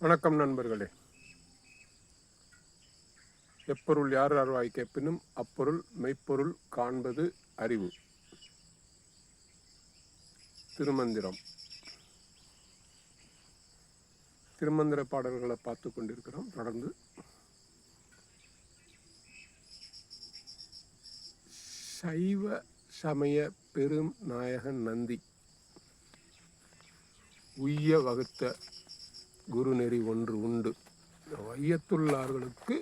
வணக்கம் நண்பர்களே. எப்பொருள் யார் அருவாய் கேட்பினும் அப்பொருள் மெய்ப்பொருள் காண்பது அறிவு. திருமந்திரம். திருமந்திர பாடல்களை பார்த்து கொண்டிருக்கிறோம். தொடர்ந்து சைவ சமய பெரும் நாயகன் நந்தி. உய்ய வகுத்த குருநெறி ஒன்று உண்டு. வையத்துள்ளார்களுக்கு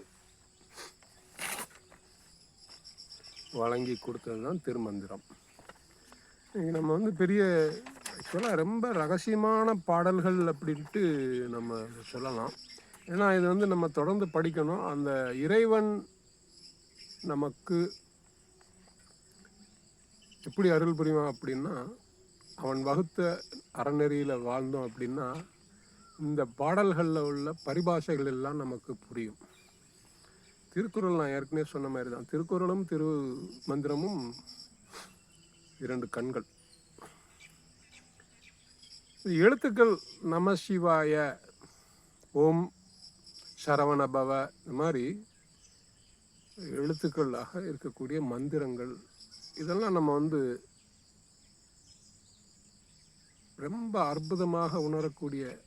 வழங்கி கொடுத்தது தான் திருமந்திரம் நம்ம வந்து பெரிய ஆக்சுவலாக ரொம்ப ரகசியமான பாடல்கள் அப்படின்ட்டு நம்ம சொல்லலாம். ஏன்னா இது வந்து நம்ம தொடர்ந்து படிக்கணும். அந்த இறைவன் நமக்கு எப்படி அருள் புரிவான் அப்படின்னா அவன் வகுத்த அறநெறியில் வாழ்ந்தோம் அப்படின்னா இந்த பாடல்களில் உள்ள பரிபாஷைகள் எல்லாம் நமக்கு புரியும். திருக்குறள் நான் ஏற்கனவே சொன்ன மாதிரி தான். திருக்குறளும் திரு மந்திரமும் இரண்டு கண்கள். எழுத்துக்கள் நம சிவாய ஓம் சரவணபவ இந்த மாதிரி எழுத்துக்களாக இருக்கக்கூடிய மந்திரங்கள். இதெல்லாம் நம்ம வந்து ரொம்ப அற்புதமாக உணரக்கூடிய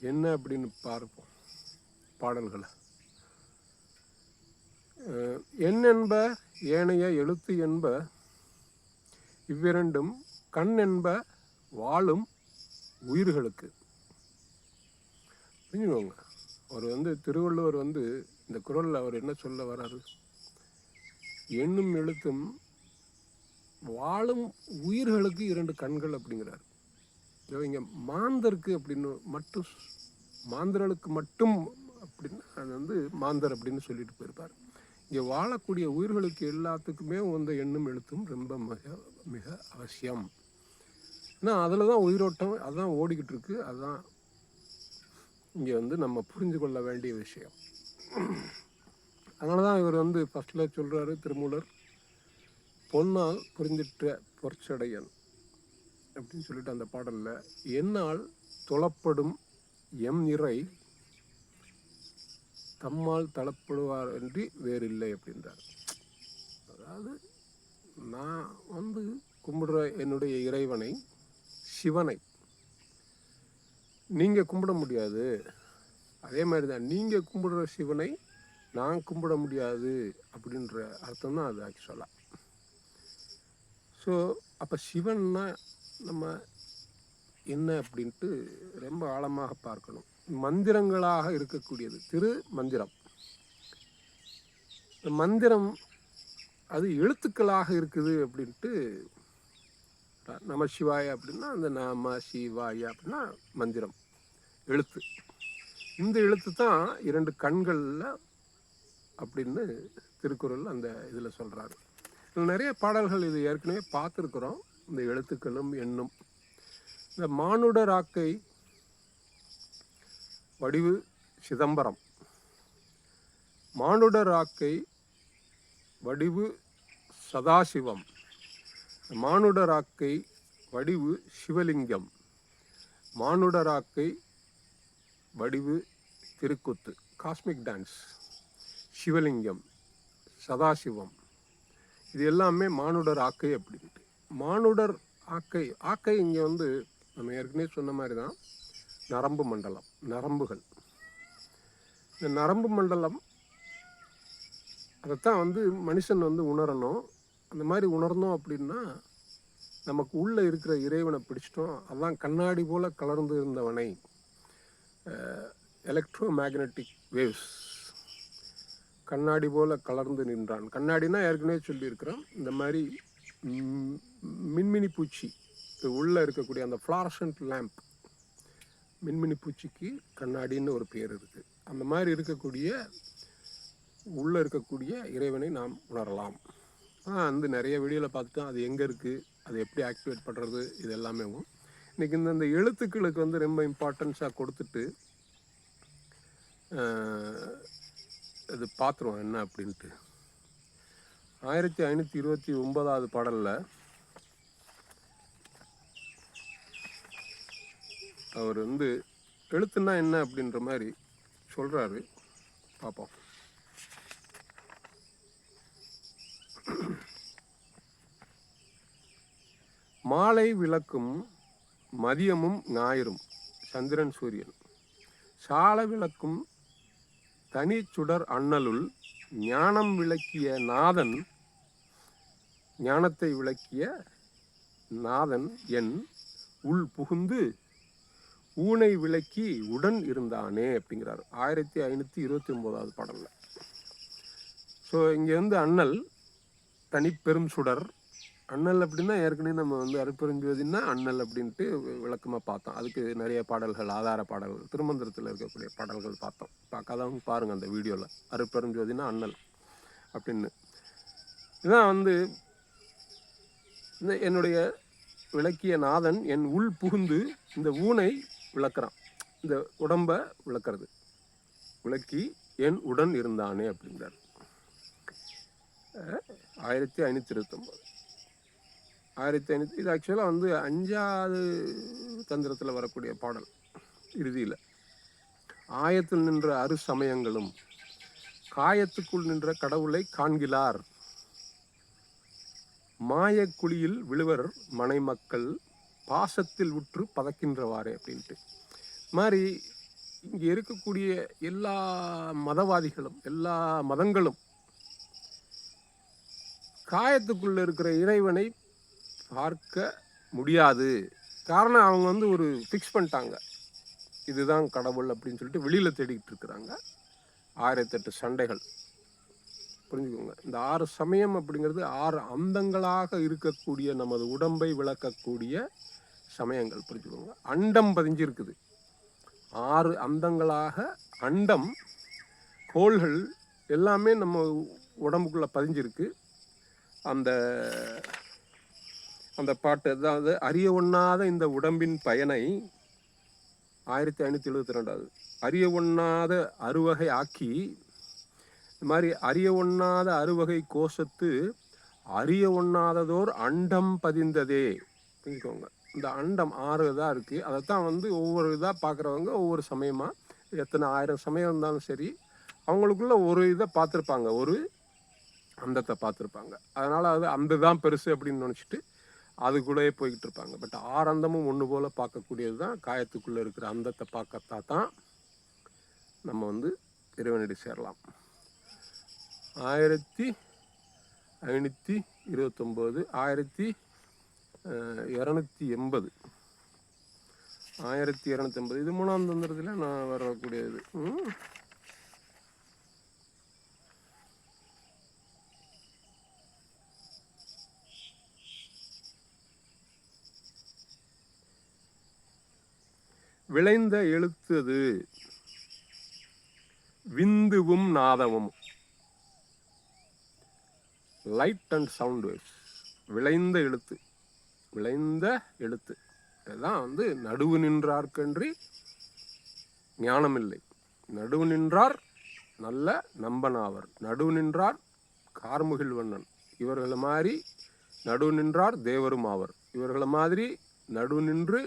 என்ன அப்படின்னு பார்ப்போம் பாடல்களை. எண் என்ப ஏனைய எழுத்து என்ப இவ்விரண்டும் கண் என்ப வாழும் உயிர்களுக்கு. புரிஞ்சுக்கோங்க. அவர் வந்து திருவள்ளுவர் வந்து இந்த குறளில் அவர் என்ன சொல்ல வராரு? எண்ணும் எழுத்தும் வாழும் உயிர்களுக்கு இரண்டு கண்கள் அப்படிங்கிறார். இங்கே மாந்தருக்கு அப்படின்னு மட்டும் மாந்தர்களுக்கு மட்டும் அப்படின்னு அது வந்து மாந்தர் அப்படின்னு சொல்லிட்டு போயிருப்பார். இங்கே வாழக்கூடிய உயிர்களுக்கு எல்லாத்துக்குமே உந்த எண்ணும் எழுத்தும் ரொம்ப மிக மிக அவசியம். ஏன்னா அதில் தான் உயிரோட்டம் அதுதான் ஓடிக்கிட்டு இருக்கு அதுதான் இங்கே வந்து நம்ம புரிஞ்சு கொள்ள வேண்டிய விஷயம். அதனால தான் இவர் வந்து ஃபஸ்ட்டில் சொல்கிறாரு திருமூலர் பொன்னால் புரிஞ்சிட்ட பொற்சடையன் அப்படின்னு சொல்லிட்டு அந்த பாடலில் என்னால் தொழப்படும் எம் இறை தம்மால் தளப்படுவார் என்று வேறில்லை அப்படின்றார். அதாவது நான் வந்து கும்பிடுற என்னுடைய இறைவனை சிவனை நீங்கள் கும்பிட முடியாது. அதே மாதிரி தான் நீங்கள் கும்பிடுற சிவனை நான் கும்பிட முடியாது அப்படின்ற அர்த்தம் தான் அது ஆக்சுவலாக ஸோ அப்போ சிவன்னா நம்ம என்ன அப்படின்ட்டு ரொம்ப ஆழமாக பார்க்கணும். மந்திரங்களாக இருக்கக்கூடியது. திரு மந்திரம் மந்திரம் அது எழுத்துக்களாக இருக்குது அப்படின்ட்டு நம சிவாய அப்படின்னா அந்த நாம சிவாய அப்படின்னா மந்திரம். எழுத்து. இந்த எழுத்து தான் இரண்டு கண்களில் அப்படின்னு திருக்குறள் அந்த இதில் சொல்கிறாரு நிறைய பாடல்கள் இது ஏற்கனவே பார்த்துருக்குறோம். இந்த எழுத்துக்களும் எண்ணும். இந்த மானுடராக்கை வடிவு சிதம்பரம். மானுட ராக்கை வடிவு சதாசிவம். மானுடராக்கை வடிவு சிவலிங்கம். மானுடராக்கை வடிவு திருக்குத்து காஸ்மிக் டான்ஸ். சிவலிங்கம் சதாசிவம். இது எல்லாமே மானுடர் ஆக்கை அப்படின்ட்டு. மானுடர் ஆக்கை ஆக்கை இங்கே வந்து நம்ம ஏற்கனவே சொன்ன மாதிரி தான் நரம்பு மண்டலம் நரம்புகள். இந்த நரம்பு மண்டலம் அதைத்தான் வந்து மனுஷன் வந்து உணரணும். அந்த மாதிரி உணர்ந்தோம் அப்படின்னா நமக்கு உள்ளே இருக்கிற இறைவனை பிடிச்சிட்டோம். அதான் கண்ணாடி போல் கலர்ந்து இருந்தவனை எலக்ட்ரோ மேக்னட்டிக் வேவ்ஸ் கண்ணாடி போல் கலர்ந்து நின்றான். கண்ணாடினா ஏற்கனவே சொல்லியிருக்கிறோம். இந்த மாதிரி மின்மினி பூச்சி. உள்ளே இருக்கக்கூடிய அந்த ஃப்ளாரசன்ட் லேம்ப் மின்மினி பூச்சிக்கு கண்ணாடின்னு ஒரு பேர் இருக்குது அந்த மாதிரி இருக்கக்கூடிய உள்ளே இருக்கக்கூடிய இறைவனை நாம் உணரலாம். ஆனால் வந்து நிறைய வீடியோவில் பார்த்துட்டோம் அது எங்கே இருக்குது அது எப்படி ஆக்டிவேட் பண்ணுறது இது எல்லாமே இன்றைக்கி இந்த இந்த எழுத்துக்களுக்கு வந்து ரொம்ப இம்பார்ட்டன்ஸாக கொடுத்துட்டு இது பார்த்துருவோம் என்ன அப்படின்ட்டு. ஆயிரத்தி ஐநூற்றி இருபத்தி ஒன்பதாவது பாடலில் அவர் வந்து எழுத்துன்னா என்ன அப்படின்ற மாதிரி சொல்கிறாரு பார்ப்போம் மாலை விளக்கும் மதியமும் ஞாயிறும் சந்திரன் சூரியன். சால விளக்கும் தனி சுடர் அண்ணலுள் ஞானம் விளக்கிய நாதன் ஞானத்தை விளக்கிய நாதன் என் உள் புகுந்து ஊனை விளக்கி உடன் இருந்தானே அப்படிங்கிறார். ஆயிரத்தி ஐநூற்றி இருபத்தி ஒம்போதாவது பாடலில். ஸோ இங்கே வந்து அண்ணல் தனிப்பெரும் சுடர். அண்ணல் அப்படின்னா ஏற்கனவே நம்ம வந்து அருப்பெருஞ்சோதினா அண்ணல் அப்படின்ட்டு விளக்கமாக பார்த்தோம். அதுக்கு நிறைய பாடல்கள் ஆதார பாடல்கள் திருமந்திரத்தில் இருக்கக்கூடிய பாடல்கள் பார்த்தோம். பார்க்காதவங்க பாருங்கள் அந்த வீடியோவில் அருப்பெருஞ்சோதினா அண்ணல் அப்படின்னு. இதான் வந்து இந்த என்னுடைய விளக்கிய நாதன் என் உள் புகுந்து இந்த ஊனை விளக்குறான். இந்த உடம்ப விளக்குறது. விளக்கி என் உடன் இருந்தானே அப்படிங்கிறார். ஆயிரத்தி ஐநூற்றி இருபத்தொம்போது. ஆயிரத்தி ஐநூற்றி இது ஆக்சுவலாக வந்து அஞ்சாவது தந்திரத்தில் வரக்கூடிய பாடல். இறுதியில் ஆயத்தில் நின்ற அரு சமயங்களும் காயத்துக்குள் நின்ற கடவுளை காண்கிலார். மாயக்குழியில் விழுவர் மனைமக்கள் பாசத்தில் உற்று பதக்கின்றவாறு அப்படின்ட்டு. மாதிரி இங்கே இருக்கக்கூடிய எல்லா மதவாதிகளும் எல்லா மதங்களும் காயத்துக்குள்ளே இருக்கிற இறைவனை பார்க்க முடியாது. காரணம் அவங்க வந்து ஒரு ஃபிக்ஸ் பண்ணிட்டாங்க. இதுதான் கடவுள் அப்படின்னு சொல்லிட்டு வெளியில் தேடிக்கிட்டு இருக்கிறாங்க. ஆயிரத்தெட்டு சண்டைகள். புரிஞ்சுக்கோங்க. இந்த ஆறு சமயம் அப்படிங்கிறது ஆறு அந்தங்களாக இருக்கக்கூடிய நமது உடம்பை விளக்கக்கூடிய சமயங்கள் புரிஞ்சுக்கோங்க. அண்டம் பதிஞ்சிருக்குது. ஆறு அந்தங்களாக அண்டம் கோள்கள் எல்லாமே நம்ம உடம்புக்குள்ளே பதிஞ்சிருக்கு. அந்த அந்த பாட்டு அதாவது அறிய ஒண்ணாத இந்த உடம்பின் பயனை ஆயிரத்தி ஐநூற்றி எழுபத்தி ரெண்டாவது. அறிய ஒண்ணாத அறுவகை ஆக்கி இந்த மாதிரி அறிய ஒண்ணாத அறுவகை கோஷத்து அறிய ஒண்ணாததோர் அண்டம் பதிந்ததே. புரிஞ்சுக்கோங்க. இந்த அண்டம் ஆறு இதாக இருக்குது அதைத்தான் வந்து ஒவ்வொரு இதாக பார்க்குறவங்க ஒவ்வொரு சமயமாக எத்தனை ஆயிரம் சமயம் இருந்தாலும் சரி அவங்களுக்குள்ள ஒரு இதை பார்த்துருப்பாங்க. ஒரு அந்தத்தை பார்த்துருப்பாங்க. அதனால் அது அந்த தான் பெருசு அப்படின்னு நினச்சிட்டு அதுக்குள்ளேயே போய்கிட்டு இருப்பாங்க. பட் ஆரந்தமும் ஒன்று போல் பார்க்கக்கூடியது தான் காயத்துக்குள்ளே இருக்கிற அந்தத்தை பார்க்கத்தா தான் நம்ம வந்து இறைவனடி சேரலாம். ஆயிரத்தி ஐநூற்றி இருபத்தொம்போது ஆயிரத்தி இரநூத்தி எண்பது. ஆயிரத்தி இரநூத்தி எண்பது. இது மூணாம் தந்திரத்தில் நான் வரக்கூடியது ம். விளைந்த எழுத்தது. விந்துவும் நாதமும். லைட் அண்ட் சவுண்ட் வேவ்ஸ் விளைந்த எழுத்து. விளைந்த எழுத்து. இதுதான் வந்து நடுவு நின்றார்க்கன்றி ஞானமில்லை. நடுவு நின்றார் நல்ல நம்பனாவர். நடுவு நின்றார் கார்முகில் வண்ணன். இவர்களை மாதிரி நடுவு நின்றார் தேவரும் ஆவர். இவர்களை மாதிரி நடுவு நின்று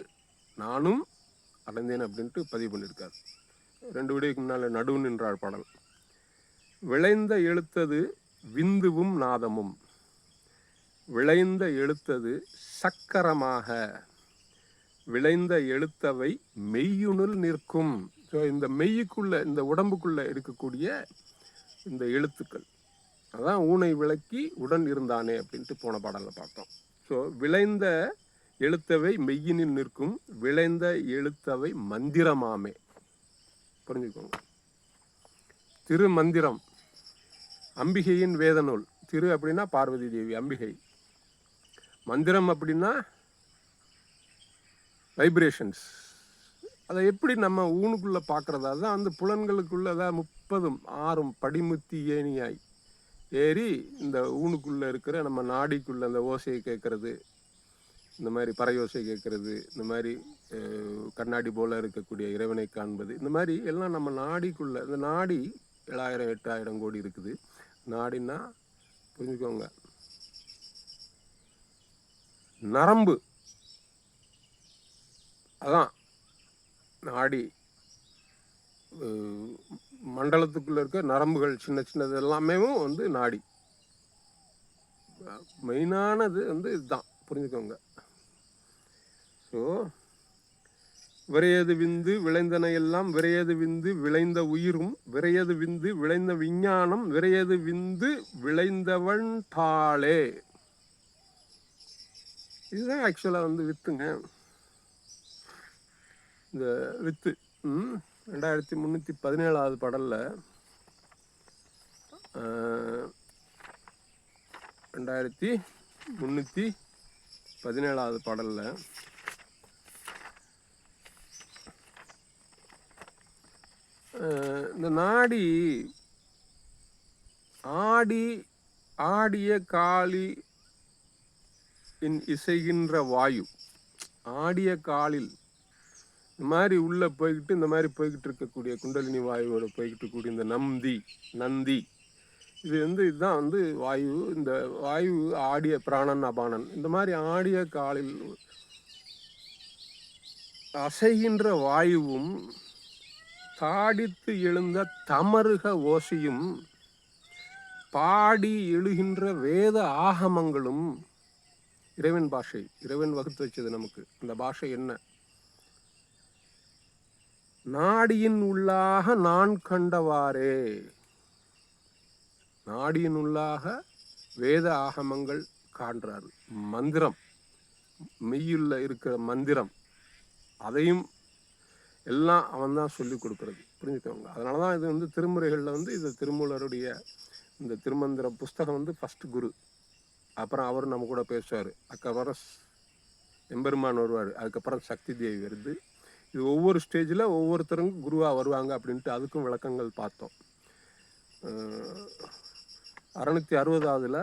நானும் அடைந்தேன் அப்படின்ட்டு பதிவு பண்ணியிருக்கார். ரெண்டு வீடியோக்கு முன்னால் நடுவு நின்றார் பாடல். விளைந்த எழுத்தது விந்துவும் நாதமும். விளைந்த எழுத்தது சக்கரமாக. விளைந்த எழுத்தவை மெய்யுணுல் நிற்கும். ஸோ இந்த மெய்யுக்குள்ளே இந்த உடம்புக்குள்ளே இருக்கக்கூடிய இந்த எழுத்துக்கள். அதான் ஊனை விளக்கி உடன் இருந்தானே அப்படின்ட்டு போன பாடலில் பார்த்தோம். ஸோ விளைந்த எழுத்தவை மெய்யினில் நிற்கும். விளைந்த எழுத்தவை மந்திரமாமே. புரிஞ்சுக்கோங்க. திருமந்திரம் அம்பிகையின் வேதநூல். திரு அப்படின்னா பார்வதி தேவி அம்பிகை. மந்திரம் அப்படின்னா வைப்ரேஷன்ஸ் அதை எப்படி நம்ம ஊனுக்குள்ளே பார்க்குறதா? தான் அந்த புலன்களுக்குள்ள தான் முப்பதும் ஆறும் படிமுத்தி ஏணியாய் ஏறி இந்த ஊனுக்குள்ளே இருக்கிற நம்ம நாடிக்குள்ளே அந்த ஓசையை கேட்கறது இந்த மாதிரி பறையோசை கேட்குறது இந்த மாதிரி கண்ணாடி போல் இருக்கக்கூடிய இறைவனை காண்பது இந்த மாதிரி எல்லாம் நம்ம நாடிக்குள்ளே இந்த நாடி ஏழாயிரம் எட்டாயிரம் கோடி இருக்குது. நாடின்னா புரிஞ்சுக்கோங்க. நரம்பு. அதான் நாடி மண்டலத்துக்குள்ளே இருக்க நரம்புகள் சின்ன சின்னது எல்லாமே வந்து நாடி. மெயினானது வந்து இதுதான் புரிஞ்சுக்கோங்க. ஸோ விரையது விந்து விளைந்தன எல்லாம் விரையது விந்து விளைந்த உயிரும் விரையது விந்து விளைந்த விஞ்ஞானம் விரையது விந்து விளைந்தவன் தாளே. இதுதான் ஆக்சுவலாக வந்து வித்துங்க. இந்த வித்து ம், ரெண்டாயிரத்தி முந்நூற்றி பதினேழாவது படலில் ரெண்டாயிரத்தி முந்நூற்றி பதினேழாவது பாடலில் இந்த நாடி ஆடி ஆடிய காளி இன் இசைகின்ற வாயு. ஆடிய காலில் இந்த மாதிரி உள்ளே போய்கிட்டு இந்த மாதிரி போய்கிட்டு இருக்கக்கூடிய குண்டலினி வாயுவோட போய்கிட்டு இருக்கக்கூடிய இந்த நந்தி நந்தி. இது வந்து இதுதான் வந்து வாயு. இந்த வாயு ஆடிய பிராணன் அபானன் இந்த மாதிரி ஆடிய காலில் அசைகின்ற வாயுவும் தாடித்து எழுந்த தமருக ஓசையும் பாடி எழுகின்ற வேத ஆகமங்களும் இறைவன் பாஷை இறைவன் வகுத்து வச்சது நமக்கு. அந்த பாஷை என்ன? நாடியின் உள்ளாக நான் கண்டவாறே. நாடியின் உள்ளாக வேத ஆகமங்கள் காண்றாரு. மந்திரம். மெய்யுள்ள இருக்கிற மந்திரம். அதையும் எல்லாம் அவன் தான் சொல்லி கொடுக்கறது. புரிஞ்சுக்கோங்க. அதனால தான் இது வந்து திருமுறைகளில் வந்து இது திருமூலருடைய இந்த திருமந்திர புஸ்தகம் வந்து ஃபஸ்ட் குரு. அப்புறம் அவர் நம்ம கூட பேசுவார். அதுக்கப்புறம் எம்பெருமான் வருவார். அதுக்கப்புறம் சக்தி தேவி வருது. இது ஒவ்வொரு ஸ்டேஜில் ஒவ்வொருத்தரும் குருவாக வருவாங்க அப்படின்ட்டு அதுக்கும் விளக்கங்கள் பார்த்தோம். அறநூற்றி அறுபதாவதுல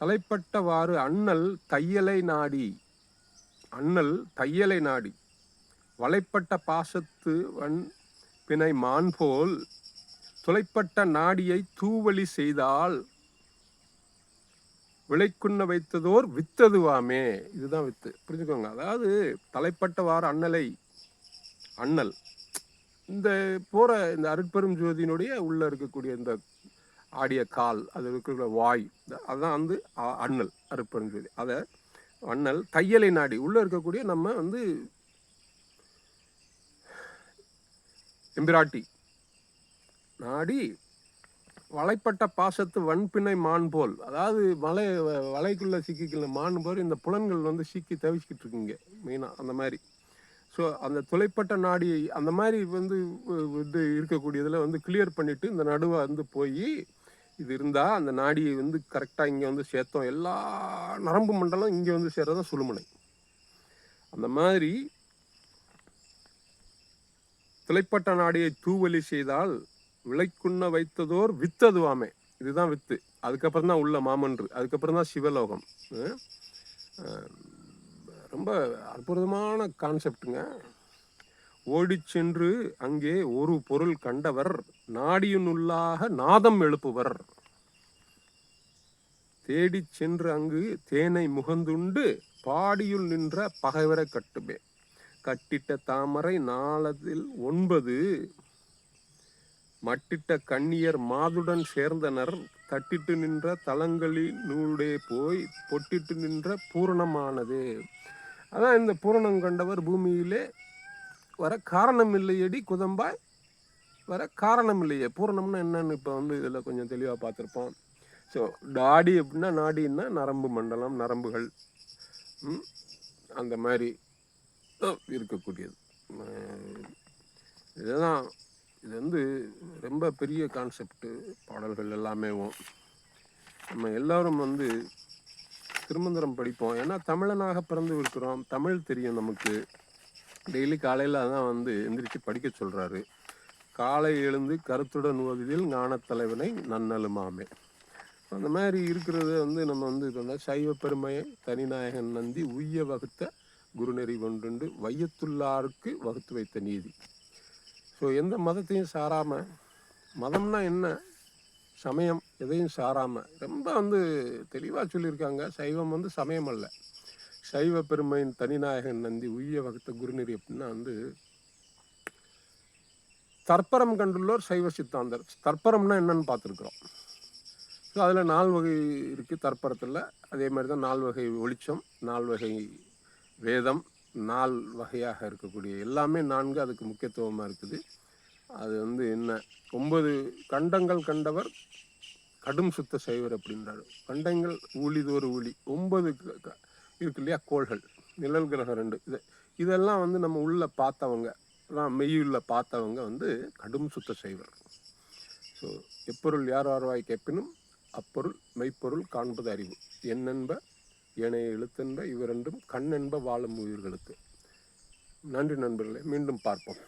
தலைப்பட்டவாறு அண்ணல் தையலை நாடி அண்ணல் தையலை நாடி வளைப்பட்ட பாசத்து வன் பிணை மான் போல் துளைப்பட்ட நாடியை தூவலி செய்தால் விளைக்குண்ண வைத்ததோர் வித்ததுவாமே. இதுதான் வித்து. புரிஞ்சுக்கோங்க. அதாவது தலைப்பட்டவாறு அண்ணலை அண்ணல். இந்த போகிற இந்த அருட்பெரும் ஜோதியினுடைய உள்ளே இருக்கக்கூடிய இந்த ஆடிய கால் அது இருக்கிற வாய் அதுதான் அதான் வந்து அண்ணல் அருட்பெரும் ஜோதி. அதை அண்ணல் தையலை நாடி. உள்ளே இருக்கக்கூடிய நம்ம வந்து எம்பிராட்டி. நாடி வலைப்பட்ட பாசத்து வன்பிணை மான் போல். அதாவது மலை வ- சிக்கிக்கல மான் போல் இந்த புலன்கள் வந்து சிக்கி தவிச்சிக்கிட்டு இருக்குங்க மெயினாக அந்த மாதிரி. ஸோ அந்த துளைப்பட்ட நாடி அந்த மாதிரி வந்து இது இருக்கக்கூடியதில் வந்து கிளியர் பண்ணிவிட்டு இந்த நடுவை வந்து போய் இது இருந்தால் அந்த நாடியை வந்து கரெக்டாக இங்கே வந்து சேர்த்தோம் எல்லா நரம்பு மண்டலம் இங்கே வந்து சேர்றதான் சுழுமுனை அந்த மாதிரி திளைப்பட்ட நாடியை தூவலி செய்தால் விளைக்குண்ண வைத்ததோர் வித்ததுவாமே. இதுதான் வித்து. அதுக்கப்புறம் தான் உள்ள மாமன்று. அதுக்கப்புறம் தான் சிவலோகம். ரொம்ப அற்புதமான கான்செப்டுங்க ஓடி சென்று அங்கே ஒரு பொருள் கண்டவர் நாடியினுள்ளாக நாதம் எழுப்புவர். தேடிச் சென்று அங்கு தேனை முகந்துண்டு பாடியுள் நின்ற பகைவரை கட்டுமே. கட்டிட்ட தாமரை நாளதில் ஒன்பது மட்டிட்ட கண்ணியர் மாதுடன் சேர்ந்தனர். தட்டிட்டு நின்ற தலங்களினூடே போய் பொட்டிட்டு நின்ற பூரணமானது. அதான் இந்த பூரணம் கண்டவர் பூமியிலே வர காரணம் இல்லையடி குதம்பாய். வர காரணம் இல்லையே பூரணம்னா என்னன்னு இப்போ வந்து இதில் கொஞ்சம் தெளிவாக பார்த்துருப்போம். ஸோ நாடி அப்படின்னா நாடின்னா நரம்பு மண்டலம் நரம்புகள் அந்த மாதிரி இருக்கக்கூடியது. அஹ், இதுதான் இது வந்து ரொம்ப பெரிய கான்செப்ட் பாடல்கள் எல்லாமேவும் நம்ம எல்லோரும் வந்து திருமந்திரம் படிப்போம். ஏன்னா தமிழனாக பிறந்து இருக்கிறோம். தமிழ் தெரியும் நமக்கு. டெய்லி காலையில் தான் வந்து எந்திரிச்சு படிக்க சொல்கிறாரு காலை எழுந்து கருத்துடன் ஓதுதில் ஞானத்தலைவனை நன்னலுமாமே. அந்த மாதிரி இருக்கிறத வந்து நம்ம வந்து இது சைவ பெருமையை தனிநாயகன் நந்தி உய்ய வகுத்த குருநெறி கொண்டு வையத்துள்ளாருக்கு வகுத்து வைத்த நீதி. ஸோ எந்த மதத்தையும் சாராமல் மதம்னா என்ன? சமயம் எதையும் சாராமல் ரொம்ப வந்து தெளிவாக சொல்லியிருக்காங்க சைவம் வந்து சமயம் அல்ல. சைவ பெருமையின் தனிநாயகன் நந்தி உய்ய வகுத்த குருநெறி அப்படின்னா வந்து தற்பரம் கண்டுள்ளோர் சைவ சித்தாந்தர். தற்பரம்னா என்னன்னு பார்த்துருக்குறோம். ஸோ அதில் நால் வகை இருக்குது தற்பரத்தில். அதே மாதிரி தான் நால் வகை ஒளிச்சம் நால் வகை வேதம் நால் வகையாக இருக்கக்கூடிய எல்லாமே நான்கு அதுக்கு முக்கியத்துவமாக இருக்குது. அது வந்து என்ன? ஒன்பது கண்டங்கள் கண்டவர் கடும் சுத்த சைவர் அப்படின்றாரு. கண்டங்கள் ஊழிதோறு ஊழி ஒன்பது க- இருக்கு இல்லையா? கோள்கள். நிழல் கிரகம் ரெண்டு. இது இதெல்லாம் வந்து நம்ம உள்ளே பார்த்தவங்க எல்லாம் மெய்யுள்ள பார்த்தவங்க வந்து கடும் சுத்த சைவர். ஸோ எப்பொருள் யார் ஆர்வாய் கேட்பினும் அப்பொருள் மெய்ப்பொருள் காண்பது அறிவு. என்னென்ப ஏனைய எழுத்தென்ப இவரெண்டும் கண்ணென்ப வாழும் உயிர்களுக்கு. நன்றி நண்பர்களே மீண்டும் பார்ப்போம்.